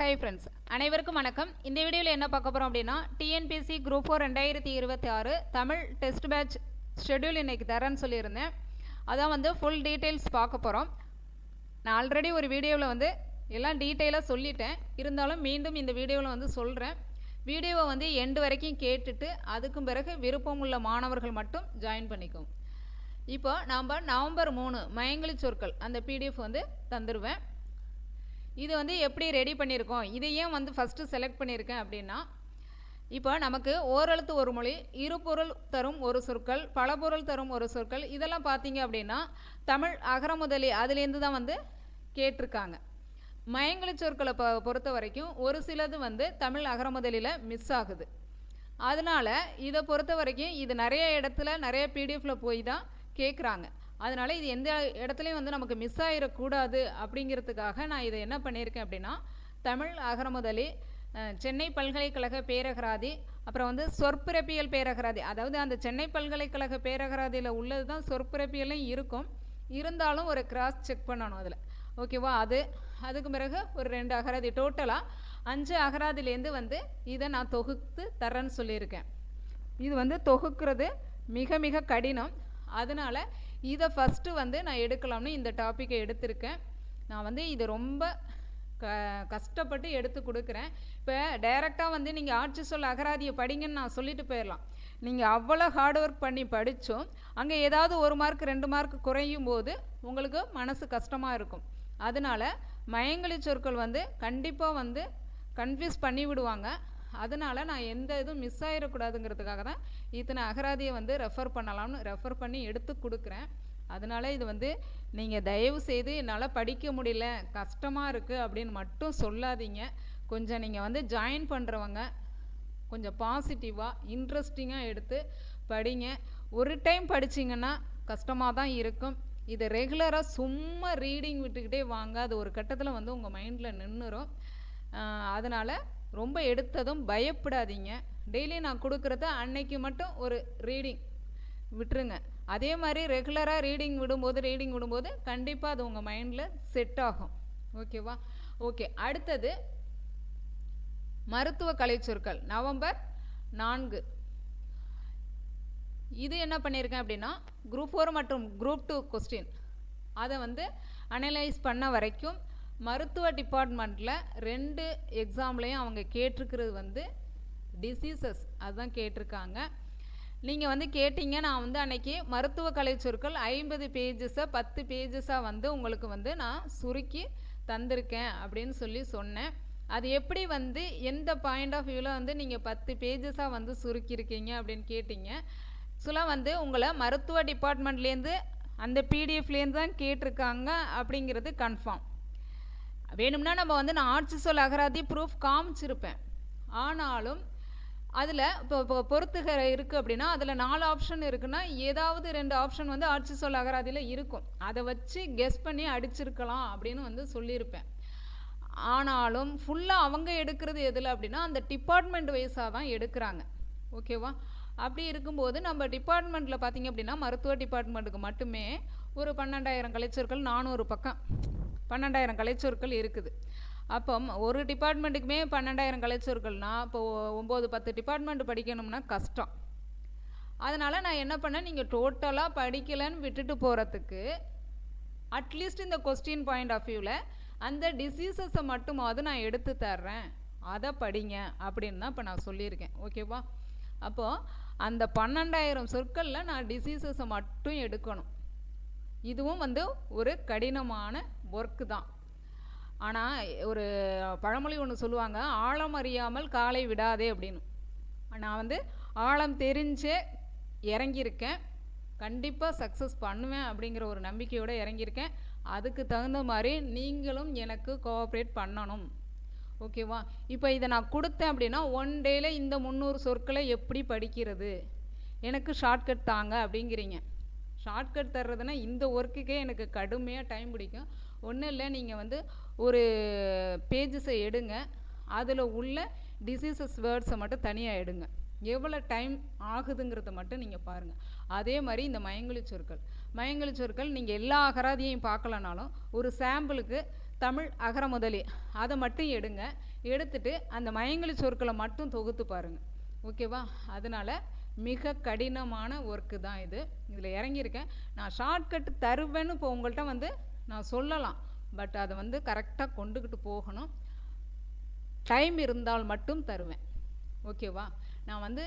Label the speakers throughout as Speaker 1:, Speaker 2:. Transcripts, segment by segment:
Speaker 1: Hi friends அனைவருக்கும் வணக்கம். இந்த வீடியோவில் என்ன பார்க்க போகிறோம் அப்படின்னா டிஎன்பிசி குரூப் ஃபோர் ரெண்டாயிரத்தி இருபத்தி ஆறு தமிழ் டெஸ்ட் பேட்ச் ஷெட்யூல் இன்னைக்கு தரேன்னு சொல்லியிருந்தேன். அதான் வந்து ஃபுல் டீட்டெயில்ஸ் பார்க்க போகிறோம் நான் ஆல்ரெடி ஒரு வீடியோவில் வந்து எல்லாம் டீட்டெயிலாக சொல்லிட்டேன். இருந்தாலும் மீண்டும் இந்த வீடியோவில் வந்து சொல்கிறேன் வீடியோவை வந்து எண்டு வரைக்கும் கேட்டுட்டு அதுக்கும் பிறகு விருப்பம் உள்ள மாணவர்கள் மட்டும் ஜாயின் பண்ணிக்கும் இப்போ நாம் நவம்பர் மூணு மயங்கலி சொற்கள் அந்த பிடிஎஃப் வந்து தந்துடுவேன் இது வந்து எப்படி ரெடி பண்ணியிருக்கோம்? இதை ஏன் வந்து ஃபஸ்ட்டு செலக்ட் பண்ணியிருக்கேன் அப்படின்னா இப்போ நமக்கு ஓரெழுத்து ஒரு மொழி இருபொருள் தரும் ஒரு சொற்கள் பல பொருள் தரும் ஒரு சொற்கள் இதெல்லாம் பார்த்தீங்க அப்படின்னா தமிழ் அகரமுதலி அதுலேருந்து தான் வந்து கேட்டிருக்காங்க. மயங்கலி சொற்களை ப பொறுத்த வரைக்கும் ஒரு சிலது வந்து தமிழ் அகரமுதலியில் மிஸ் ஆகுது. அதனால் இதை பொறுத்த வரைக்கும் இது நிறைய இடத்துல நிறைய பிடிஎஃப்பில் போய் தான் கேட்குறாங்க. அதனால் இது எந்த இடத்துலையும் வந்து நமக்கு மிஸ் ஆகிடக்கூடாது அப்படிங்கிறதுக்காக நான் இதை என்ன பண்ணியிருக்கேன் அப்படின்னா தமிழ் அகரமுதலி சென்னை பல்கலைக்கழக பேரகராதி அப்புறம் வந்து சொற்பிறப்பியல் பேரகராதி. அதாவது அந்த சென்னை பல்கலைக்கழக பேரகராதியில் உள்ளது தான் சொற்பிறப்பியலும் இருக்கும். இருந்தாலும் ஒரு கிராஸ் செக் பண்ணணும் அதில். ஓகேவா அது அதுக்கு பிறகு ஒரு ரெண்டு அகராதி டோட்டலாக அஞ்சு அகராதிலேருந்து வந்து இதை நான் தொகுத்து தரேன்னு சொல்லியிருக்கேன். இது வந்து தொகுக்கிறது மிக மிக கடினம். அதனால் இதை ஃபஸ்ட்டு வந்து நான் எடுக்கலாம்னு இந்த டாப்பிக்கை எடுத்திருக்கேன். நான் வந்து இது ரொம்ப க கஷ்டப்பட்டு எடுத்து கொடுக்குறேன். இப்போ டைரெக்டாக வந்து நீங்கள் ஆட்சி சொல் அகராதியை படிங்கன்னு நான் சொல்லிட்டு போயிடலாம் நீங்கள் அவ்வளோ ஹார்ட் ஒர்க் பண்ணி படித்தோம் அங்கே ஏதாவது ஒரு மார்க் ரெண்டு மார்க் குறையும் போது உங்களுக்கு மனசு கஷ்டமாக இருக்கும். அதனால் மயங்கலி சொற்கள் வந்து கண்டிப்பாக வந்து கன்ஃபியூஸ் பண்ணி விடுவாங்க அதனால் நான் எந்த இதுவும் மிஸ் ஆகிடக்கூடாதுங்கிறதுக்காக தான் இத்தனை அகராதியை வந்து ரெஃபர் பண்ணலாம்னு ரெஃபர் பண்ணி எடுத்து கொடுக்குறேன். அதனால் இது வந்து நீங்கள் தயவு செய்து என்னால் படிக்க முடியல கஷ்டமாக இருக்குது அப்படின்னு மட்டும் சொல்லாதீங்க. கொஞ்சம் நீங்கள் வந்து ஜாயின் பண்ணுறவங்க கொஞ்சம் பாசிட்டிவாக இன்ட்ரெஸ்டிங்காக எடுத்து படிங்க. ஒரு டைம் படிச்சிங்கன்னா கஷ்டமாக தான் இருக்கும். இதை ரெகுலராக சும்மா ரீடிங் விட்டுக்கிட்டே வாங்க அது ஒரு கட்டத்தில் வந்து உங்கள் மைண்டில் நின்றுரும் அதனால் ரொம்ப எடுத்ததும் பயப்படாதீங்க. டெய்லி நான் கொடுக்குறத அன்னைக்கு மட்டும் ஒரு ரீடிங் விட்டுருங்க. அதே மாதிரி ரெகுலராக ரீடிங் விடும்போது ரீடிங் விடும்போது கண்டிப்பாக அது உங்கள் மைண்டில் செட் ஆகும். ஓகேவா ஓகே அடுத்தது மருத்துவ கலைச்சொற்கள் நவம்பர் நான்கு. இது என்ன பண்ணியிருக்கேன் அப்படின்னா குரூப் ஃபோர் மற்றும் குரூப் டூ கொஸ்டின் அதை வந்து அனலைஸ் பண்ண வரைக்கும் மருத்துவ டிபார்ட்மெண்ட்டில் ரெண்டு எக்ஸாம்லேயும் அவங்க கேட்டிருக்கிறது வந்து டிசீசஸ் அதுதான் கேட்டிருக்காங்க. நீங்கள் வந்து கேட்டீங்க நான் வந்து அன்னைக்கு மருத்துவ கலைச்சொற்கள் ஐம்பது பேஜஸை பத்து பேஜஸாக வந்து உங்களுக்கு வந்து நான் சுருக்கி தந்திருக்கேன் அப்படின்னு சொல்லி சொன்னேன். அது எப்படி வந்து எந்த பாயிண்ட் ஆஃப் வியூவில் வந்து நீங்கள் பத்து பேஜஸாக வந்து சுருக்கியிருக்கீங்க அப்படின்னு கேட்டிங்க. ஆக்சுவலாக வந்து உங்களை மருத்துவ டிபார்ட்மெண்ட்லேருந்து அந்த பிடிஎஃப்லேருந்து தான் கேட்டிருக்காங்க அப்படிங்கிறது கன்ஃபார்ம் வேணும்னா நம்ம வந்து நான் ஆட்சி சொல் அகராதி ப்ரூஃப் காமிச்சிருப்பேன். ஆனாலும் அதில் இப்போ இப்போ பொறுத்துகிற இருக்குது அப்படின்னா அதில் நாலு ஆப்ஷன் இருக்குன்னா ஏதாவது ரெண்டு ஆப்ஷன் வந்து ஆட்சி சொல் அகராதியில் இருக்கும். அதை வச்சு கெஸ் பண்ணி அடிச்சிருக்கலாம் அப்படின்னு வந்து சொல்லியிருப்பேன். ஆனாலும் ஃபுல்லாக அவங்க எடுக்கிறது எதில் அப்படின்னா அந்த டிபார்ட்மெண்ட் வைஸாக தான் எடுக்கிறாங்க. ஓகேவா அப்படி இருக்கும்போது நம்ம டிபார்ட்மெண்ட்டில் பார்த்தீங்க அப்படின்னா மருத்துவ டிபார்ட்மெண்ட்டுக்கு மட்டுமே ஒரு பன்னெண்டாயிரம் கலைச்சர்கள் நானூறு பக்கம். பன்னெண்டாயிரம் கலைச்சொற்கள் இருக்குது. அப்போ ஒரு டிபார்ட்மெண்ட்டுக்குமே பன்னெண்டாயிரம் கலைச்சொற்கள்னா இப்போ ஒம்பது பத்து டிபார்ட்மெண்ட் படிக்கணும்னா கஷ்டம். அதனால் நான் என்ன பண்ணேன் நீங்கள் டோட்டலாக படிக்கலைன்னு விட்டுட்டு போகிறதுக்கு அட்லீஸ்ட் இந்த கொஸ்டின் பாயிண்ட் ஆஃப் வியூவில் அந்த டிசீசஸை மட்டுமாவது நான் எடுத்து தர்றேன். அதை படிங்க அப்படின்னு தான் இப்போ நான் சொல்லியிருக்கேன். ஓகேவா அப்போது அந்த பன்னெண்டாயிரம் சொற்களில் நான் டிசீசஸை மட்டும் எடுக்கணும். இதுவும் வந்து ஒரு கடினமான ஒர்க்கு தான். ஆனால் ஒரு பழமொழி ஒன்று சொல்லுவாங்க ஆழம் அறியாமல் காலை விடாதே அப்படின்னு. நான் வந்து ஆழம் தெரிஞ்சே இறங்கியிருக்கேன். கண்டிப்பாக சக்ஸஸ் பண்ணுவேன் அப்படிங்கிற ஒரு நம்பிக்கையோடு இறங்கியிருக்கேன். அதுக்கு தகுந்த மாதிரி நீங்களும் எனக்கு கோஆப்ரேட் பண்ணணும். ஓகேவா இப்போ இதை நான் கொடுத்தேன் அப்படின்னா ஒன் டேயில் இந்த முந்நூறு சொற்களை எப்படி படிக்கிறது? எனக்கு ஷார்ட்கட் தாங்க அப்படிங்கிறீங்க. ஷார்ட்கட் தர்றதுனா இந்த ஒர்க்குக்கே எனக்கு கடுமையாக டைம் பிடிக்கும். ஒன்றும் இல்லை நீங்கள் வந்து ஒரு பேஜஸை எடுங்க. அதில் உள்ள டிசீசஸ் வேர்ட்ஸை மட்டும் தனியாக எடுங்க. எவ்வளோ டைம் ஆகுதுங்கிறத மட்டும் நீங்கள் பாருங்கள் அதே மாதிரி இந்த மயங்கொலி சொற்கள். மயங்கொலி சொற்கள் நீங்கள் எல்லா அகராதியையும் பார்க்கலனாலும் ஒரு சாம்பிளுக்கு தமிழ் அகர முதலி அதை மட்டும் எடுங்க. எடுத்துட்டு அந்த மயங்கலி சொற்களை மட்டும் தொகுத்து பாருங்கள் ஓகேவா அதனால் மிக கடினமான ஒர்க்கு தான் இது. இதில் இறங்கியிருக்கேன். நான் ஷார்ட்கட் தருவேன்னு இப்போ உங்கள்கிட்ட வந்து நான் சொல்லலாம். பட் அதை வந்து கரெக்டாக கொண்டுக்கிட்டு போகணும். டைம் இருந்தால் மட்டும் தருவேன். ஓகேவா நான் வந்து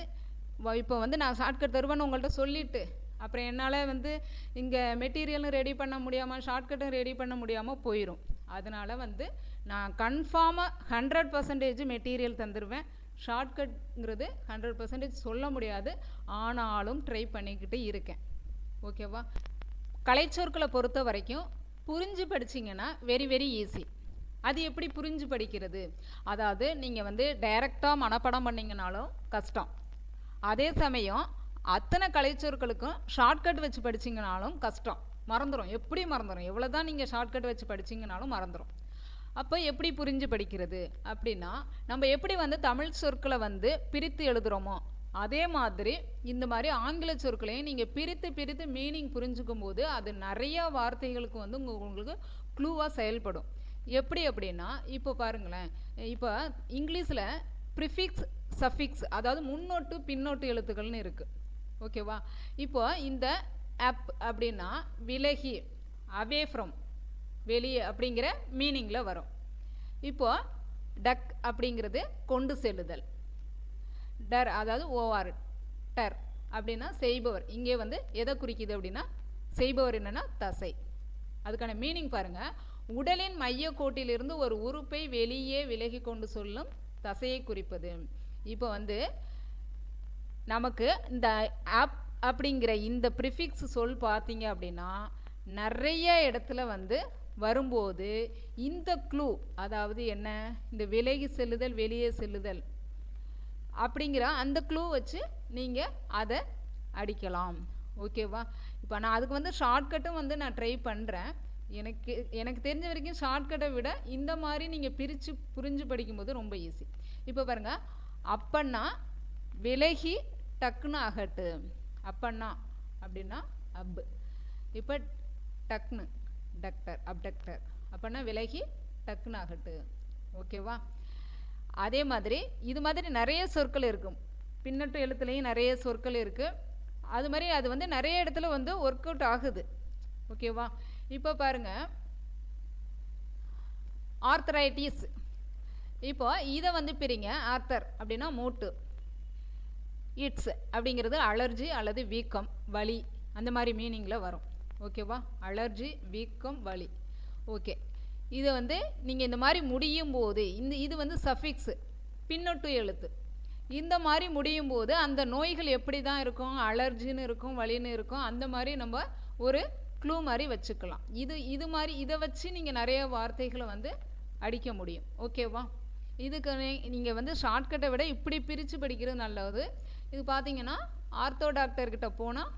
Speaker 1: இப்போ வந்து நான் ஷார்ட்கட் தருவேன்னு உங்கள்கிட்ட சொல்லிவிட்டு அப்புறம் என்னால் வந்து இங்கே மெட்டீரியலும் ரெடி பண்ண முடியாமல் ஷார்ட்கட்டும் ரெடி பண்ண முடியாமல் போயிடும் அதனால் வந்து நான் கன்ஃபார்மாக ஹண்ட்ரட் பர்சன்டேஜ் மெட்டீரியல் தந்துடுவேன் ஷார்ட்கட்ங்கிறது ஹண்ட்ரட் பர்சன்டேஜ் சொல்ல முடியாது. ஆனாலும் ட்ரை பண்ணிக்கிட்டு இருக்கேன். ஓகேவா கலைச்சொற்களை பொறுத்த வரைக்கும் புரிஞ்சு படிச்சிங்கன்னா வெரி வெரி ஈஸி அது எப்படி புரிஞ்சு படிக்கிறது? அதாவது நீங்கள் வந்து டைரெக்டாக மனப்பாடம் பண்ணிங்கனாலும் கஷ்டம். அதே சமயம் அத்தனை கலைச்சொற்களுக்கும் ஷார்ட்கட் வச்சு படிச்சிங்கனாலும் கஷ்டம். மறந்துடும் எப்படி மறந்துடும் எவ்வளோ தான் நீங்கள் ஷார்ட்கட் வச்சு படிச்சீங்கனாலும் மறந்துடும் அப்போ எப்படி புரிஞ்சு படிக்கிறது? அப்படின்னா நம்ம எப்படி வந்து தமிழ் சொற்களை வந்து பிரித்து எழுதுகிறோமோ அதே மாதிரி இந்த மாதிரி ஆங்கில சொற்களையும் நீங்கள் பிரித்து பிரித்து மீனிங் புரிஞ்சுக்கும் போது அது நிறைய வார்த்தைகளுக்கு வந்து உங்களுக்கு க்ளூவாக செயல்படும். எப்படி அப்படின்னா இப்போ பாருங்களேன். இப்போ இங்கிலீஷில் ப்ரிஃபிக்ஸ் சஃபிக்ஸ் அதாவது முன்னோட்டு பின்னோட்டு எழுத்துக்கள்னு இருக்குது ஓகேவா இப்போ இந்த அப் அப்படின்னா விலகி அவே ஃப்ரம் வெளியே அப்படிங்கிற மீனிங்கில் வரும். இப்போ டக் அப்படிங்கிறது கொண்டு செல்லுதல். டர் அதாவது ஓஆர் டர் அப்படின்னா செய்பவர். இங்கே வந்து எதை குறிக்குது அப்படின்னா செய்பவர் என்னன்னா தசை. அதுக்கான மீனிங் பாருங்க. உடலின் மையக்கோட்டிலிருந்து ஒரு உறுப்பை வெளியே விலகி கொண்டு சொல்லும் தசையை குறிப்பது. இப்போ வந்து நமக்கு இந்த ஆப் அப்படிங்கிற இந்த ப்ரிஃபிக்ஸ் சொல் பார்த்தீங்க அப்படின்னா நிறைய இடத்துல வந்து வரும்போது இந்த க்ளூ அதாவது என்ன? இந்த விலகி செல்லுதல் வெளியே செல்லுதல் அப்படிங்கிற அந்த க்ளூ வச்சு நீங்கள் அதை அடிக்கலாம். ஓகேவா இப்போ நான் அதுக்கு வந்து ஷார்ட்கட்டும் வந்து நான் ட்ரை பண்ணுறேன் எனக்கு எனக்கு தெரிஞ்ச வரைக்கும் ஷார்ட்கட்டை விட இந்த மாதிரி நீங்கள் பிரித்து புரிஞ்சு படிக்கும்போது ரொம்ப ஈஸி இப்போ பாருங்கள் அப்பன்னா விலகி டக்குன்னு அகட்டு. அப்பன்னா அப்படின்னா அப்பு இப்போ டக்னு டக்டர் அப்டக்டர் அப்பன்னா விலகி டக்குன்னு ஆகட்டு ஓகேவா அதே மாதிரி இது மாதிரி நிறைய சொற்கள் இருக்கும். பின்னட்டு எழுத்துலேயும் நிறைய சொற்கள் இருக்குது அது மாதிரி அது வந்து நிறைய இடத்துல வந்து ஒர்க் அவுட் ஆகுது. ஓகேவா இப்போ பாருங்க. ஆர்த்தரைட்டிஸ் இப்போ இதை வந்து பிரிங்க. ஆர்த்தர் அப்படின்னா மூட்டு. இட்ஸ் அப்படிங்கிறது அலர்ஜி அல்லது வீக்கம் வலி அந்த மாதிரி மீனிங்கில் வரும். ஓகேவா? அலர்ஜி வீக்கம் வலி. ஓகே. இதை வந்து நீங்கள் இந்த மாதிரி முடியும் போது இந்த இது வந்து சஃபிக்ஸு பின்னொட்டு எழுத்து. இந்த மாதிரி முடியும் போது அந்த நோய்கள் எப்படி தான் இருக்கும்? அலர்ஜின்னு இருக்கும் வலின்னு இருக்கும் அந்த மாதிரி நம்ம ஒரு க்ளூ மாதிரி வச்சுக்கலாம். இது இது மாதிரி இதை வச்சு நீங்கள் நிறைய வார்த்தைகளை வந்து அடிக்க முடியும். ஓகேவா? இதுக்கு நீங்கள் வந்து ஷார்ட்கட்டை விட இப்படி பிரித்து படிக்கிறது நல்லது. இது பார்த்தீங்கன்னா ஆர்த்தோ டாக்டர்கிட்ட போனால்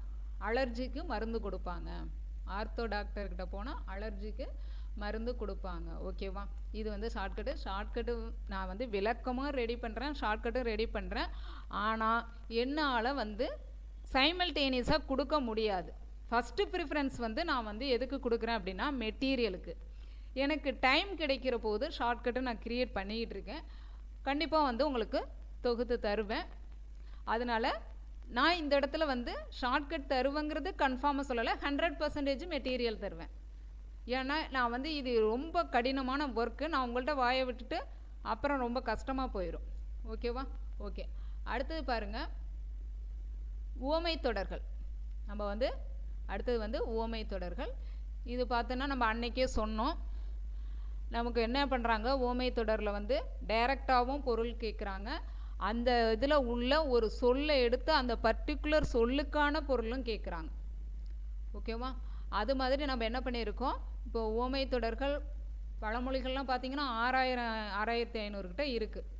Speaker 1: அலர்ஜிக்கு மருந்து கொடுப்பாங்க. ஆர்த்தோ டாக்டர்கிட்ட போனால் அலர்ஜிக்கு மருந்து கொடுப்பாங்க. ஓகேவா இது வந்து ஷார்ட்கட்டு ஷார்ட்கட்டு நான் வந்து விளக்கமாக ரெடி பண்ணுறேன் ஷார்ட்கட்டும் ரெடி பண்ணுறேன் ஆனால் என்னால் வந்து சைமல்டேனியஸாக கொடுக்க முடியாது. ஃபஸ்ட்டு ப்ரிஃபரன்ஸ் வந்து நான் வந்து எதுக்கு கொடுக்குறேன் அப்படின்னா மெட்டீரியலுக்கு எனக்கு டைம் கிடைக்கிற போது ஷார்ட்கட்டை நான் க்ரியேட் பண்ணிக்கிட்டு இருக்கேன். கண்டிப்பாக வந்து உங்களுக்கு தொகுத்து தருவேன். அதனால் நான் இந்த இடத்துல வந்து ஷார்ட்கட் தருவேங்கிறது கன்ஃபார்மாக சொல்லலை. ஹண்ட்ரட் பர்சன்டேஜ் மெட்டீரியல் தருவேன். ஏன்னா நான் வந்து இது ரொம்ப கடினமான ஒர்க்கு நான் உங்கள்கிட்ட வாயை விட்டுட்டு அப்புறம் ரொம்ப கஷ்டமாக போயிடும் ஓகேவா ஓகே அடுத்தது பாருங்கள் ஓமை தொடர்கள். நம்ம வந்து அடுத்தது வந்து உவமை தொடர்கள். இது பார்த்தோன்னா நம்ம அன்னைக்கே சொன்னோம். நமக்கு என்ன பண்ணுறாங்க ஓமை தொடரில் வந்து டைரக்டாகவும் பொருள் கேட்குறாங்க அந்த இதில் உள்ள ஒரு சொல்லை எடுத்து அந்த பர்டிகுலர் சொல்லுக்கான பொருளும் கேட்குறாங்க ஓகேவா? அது மாதிரி நம்ம என்ன பண்ணியிருக்கோம்? இப்போ ஓமை தொடர்கள் பழமொழிகள்லாம் பார்த்தீங்கன்னா ஆறாயிரம் ஆறாயிரத்தி ஐநூறுக்கிட்ட இருக்குது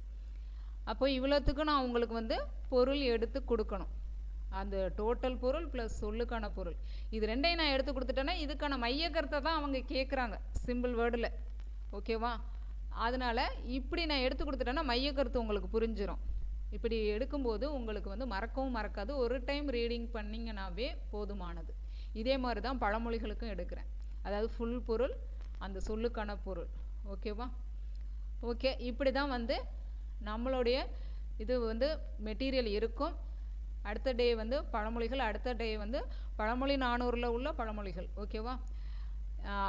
Speaker 1: அப்போ இவ்வளோத்துக்கும் நான் உங்களுக்கு வந்து பொருள் எடுத்து கொடுக்கணும். அந்த டோட்டல் பொருள் ப்ளஸ் சொல்லுக்கான பொருள். இது ரெண்டையும் நான் எடுத்து கொடுத்துட்டேன்னா இதுக்கான மைய கருத்தை தான் அவங்க கேட்குறாங்க சிம்பிள் வேர்டில் ஓகேவா? அதனால் இப்படி நான் எடுத்து கொடுத்துட்டேன்னா மையக்கருத்து உங்களுக்கு புரிஞ்சிடும் இப்படி எடுக்கும்போது உங்களுக்கு வந்து மறக்கவும் மறக்காது. ஒரு டைம் ரீடிங் பண்ணிங்கனாவே போதுமானது. இதே மாதிரி தான் பழமொழிகளுக்கும் எடுக்கிறேன். அதாவது ஃபுல் பொருள் அந்த சொல்லுக்கான பொருள். ஓகேவா ஓகே இப்படி தான் வந்து நம்மளுடைய இது வந்து மெட்டீரியல் இருக்கும். அடுத்த டே வந்து பழமொழிகள் அடுத்த டே வந்து பழமொழி நானூறில் உள்ள பழமொழிகள். ஓகேவா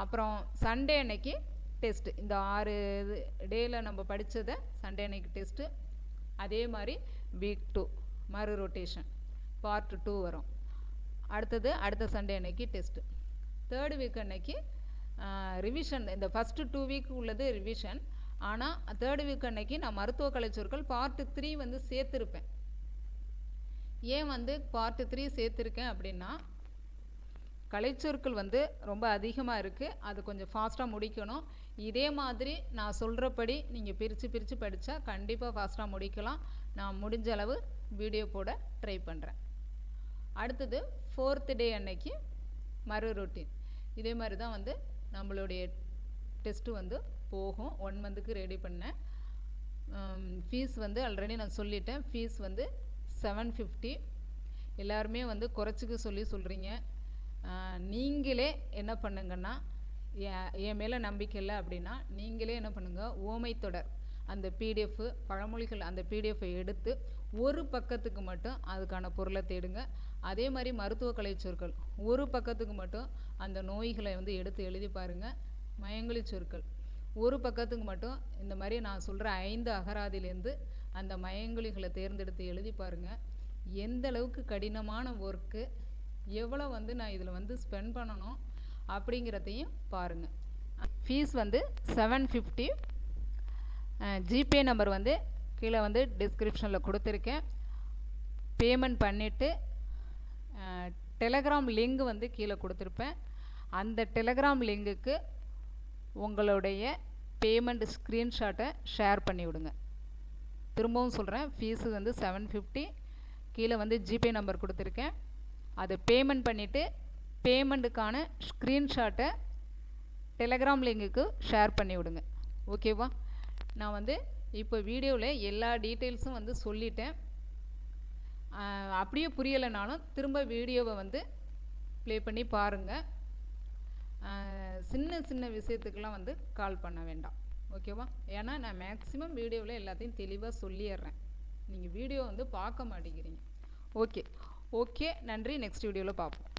Speaker 1: அப்புறம் சண்டே அன்னைக்கு டெஸ்ட்டு இந்த ஆறு இது டேயில் நம்ம படித்ததை சண்டே அன்னைக்கு டெஸ்ட்டு அதே மாதிரி வீக் டூ மறு ரொட்டேஷன் பார்ட் டூ வரும். அடுத்தது அடுத்த சண்டே அன்னைக்கு டெஸ்ட்டு தேர்டு வீக் அன்னைக்கு ரிவிஷன் இந்த ஃபஸ்ட்டு டூ வீக் உள்ளது ரிவிஷன் ஆனால் தேர்டு வீக் அன்னைக்கு நான் மருத்துவ கலைச்சொற்கள் பார்ட்டு த்ரீ வந்து சேர்த்துருப்பேன். ஏன் வந்து பார்ட்டு த்ரீ சேர்த்துருக்கேன் அப்படின்னா கலைச்சொற்கள் வந்து ரொம்ப அதிகமாக இருக்குது அது கொஞ்சம் ஃபாஸ்ட்டாக முடிக்கணும். இதே மாதிரி நான் சொல்கிறபடி நீங்கள் பிரித்து பிரித்து படித்தா கண்டிப்பாக ஃபாஸ்ட்டாக முடிக்கலாம். நான் முடிஞ்ச அளவு வீடியோ போட ட்ரை பண்ணுறேன் அடுத்தது ஃபோர்த்து டே அன்னைக்கு மறு ரொட்டீன் இதே மாதிரி தான் வந்து நம்மளுடைய டெஸ்ட்டு வந்து போகும். ஒன் மந்த்துக்கு ரெடி பண்ணேன். ஃபீஸ் வந்து ஆல்ரெடி நான் சொல்லிட்டேன். ஃபீஸ் வந்து செவன் ஃபிஃப்டி எல்லாருமே வந்து குறைச்சிக்க சொல்லி சொல்கிறீங்க நீங்களே என்ன பண்ணுங்கன்னா என் என் மேலே நம்பிக்கை இல்லை அப்படின்னா நீங்களே என்ன பண்ணுங்கள் ஓமை தொடர். அந்த பிடிஎஃப் பழமொழிகள் அந்த பிடிஎஃப்பை எடுத்து ஒரு பக்கத்துக்கு மட்டும் அதுக்கான பொருளை தேடுங்க. அதே மாதிரி மருத்துவ கலைச்சொற்கள் ஒரு பக்கத்துக்கு மட்டும் அந்த நோய்களை வந்து எடுத்து எழுதி பாருங்கள் மயங்கலி சொற்கள் ஒரு பக்கத்துக்கு மட்டும் இந்த மாதிரி நான் சொல்கிற ஐந்து அகராதிலேருந்து அந்த மயங்கொலிகளை தேர்ந்தெடுத்து எழுதி பாருங்கள் எந்த அளவுக்கு கடினமான ஒர்க்கு எவ்வளோ வந்து நான் இதில் வந்து ஸ்பெண்ட் பண்ணணும் அப்படிங்கிறதையும் பாருங்கள் ஃபீஸ் வந்து செவன் ஃபிஃப்டி ஜிபே நம்பர் வந்து கீழே வந்து டிஸ்கிரிப்ஷனில் கொடுத்துருக்கேன். பேமெண்ட் பண்ணிவிட்டு டெலகிராம் லிங்க் வந்து கீழே கொடுத்துருப்பேன். அந்த டெலகிராம் லிங்குக்கு உங்களுடைய பேமெண்ட் ஸ்க்ரீன்ஷாட்டை ஷேர் பண்ணி விடுங்க. திரும்பவும் சொல்கிறேன் ஃபீஸு வந்து செவன் ஃபிஃப்டி கீழே வந்து ஜிபே நம்பர் கொடுத்துருக்கேன். அதை பேமெண்ட் பண்ணிவிட்டு பேமெண்ட்டுக்கான ஸ்க்ரீன்ஷாட்டை டெலகிராம் லிங்குக்கு ஷேர் பண்ணி விடுங்க. ஓகேவா நான் வந்து இப்போ வீடியோவில் எல்லா டீட்டெயில்ஸும் வந்து சொல்லிட்டேன். அப்படியே புரியலைனாலும் திரும்ப வீடியோவை வந்து ப்ளே பண்ணி பாருங்கள் சின்ன சின்ன விஷயத்துக்கெலாம் வந்து கால் பண்ண வேண்டாம். ஓகேவா ஏன்னா நான் மேக்ஸிமம் வீடியோவில் எல்லாத்தையும் தெளிவாக சொல்லிடுறேன். நீங்கள் வீடியோ வந்து பார்க்க மாட்டேங்கிறீங்க. ஓகே ஓகே நன்றி. நெக்ஸ்ட் வீடியோவில் பார்ப்போம்